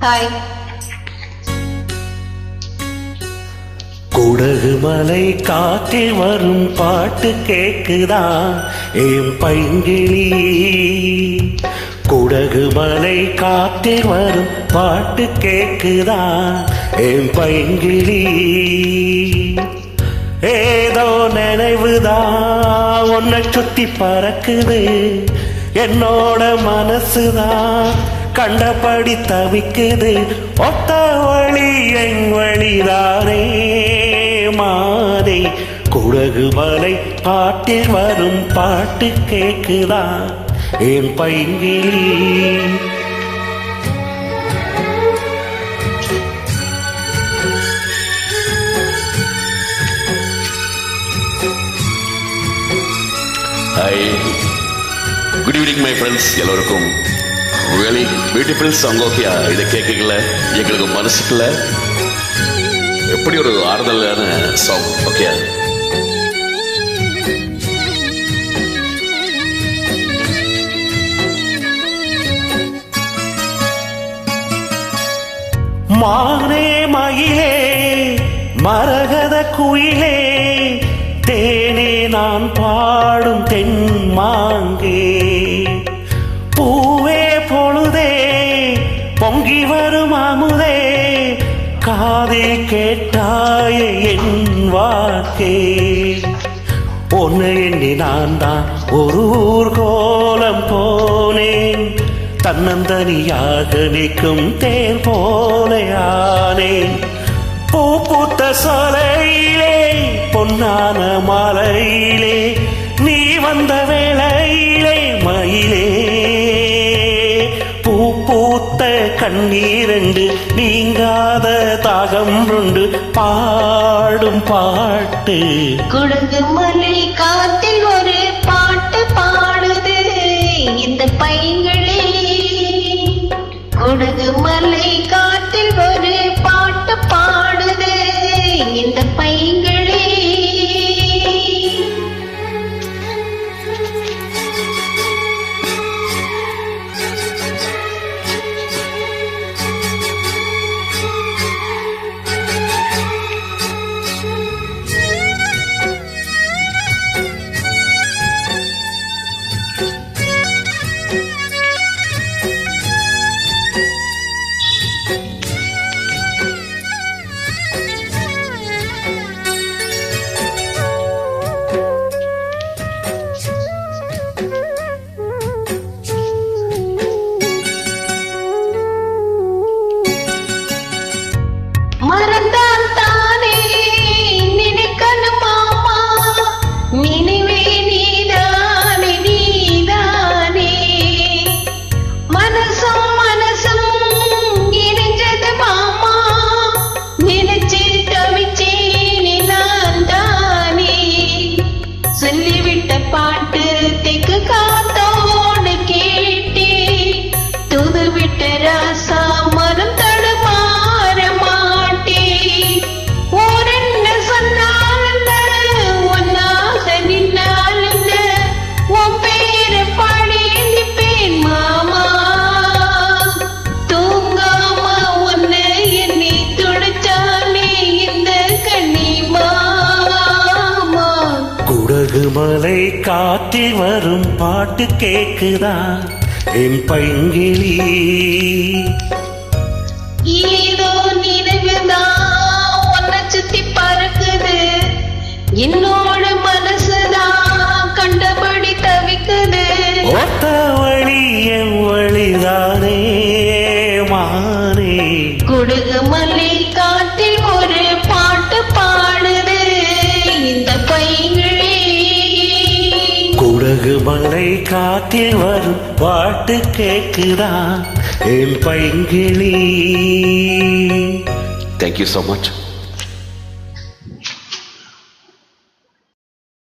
Hi Kodagu மலை காற்றில் வரும் பாட்டு கேக்குதா? என் பைங்கிளி. குடகு மலை காற்றில் வரும் பாட்டு கேக்குதா? என் பைங்கிளி. ஏதோ நினைவுதா? உன்னை சுத்தி பறக்குது. என்னோட மனசுதான் கண்டபடி தவிக்குது. ஒத்த வழி எங் வழிதானே மாறே குடகு மலை பாட்டில் வரும் பாட்டு கேக்குதா? என் பைங்கிலி hi good evening my friends எல்லோருக்கும் ரியலி பியூட்டிஃபுல் சாங் ஓகேயா இதை கேட்கல எங்களுக்கு மனசுக்குள்ள எப்படி ஒரு ஆறுதலான சாங் ஓகே மானே மயிலே மரகத குயிலே தேனே நான் பாடும் தென் மாங்கே காதில் கேட்டாய என் வாக்கே ஒன்று எண்ணி நான் தான் ஒரு ஊர்கோலம் போனேன். தன்னந்தனியாக நிற்கும் தேர் போலையானேன் பூ பூத்த சாலையிலே பொன்னான மாலையிலே கண்ணீரண்டு நீங்காத தாகம் உண்டு பாடும் பாட்டு. குடகு மலை காத்தில் ஒரு மறந்தான் வரும் பாட்டு கேக்குதா? என் பைங்கிலி. ஏதோ நினைவுதான் உன்னை சுத்தி பறக்குது. இன்னும் குடகு மலை காற்றில் வரும் பாட்டு கேக்குதா? என் பைங்கிளி. Thank you so much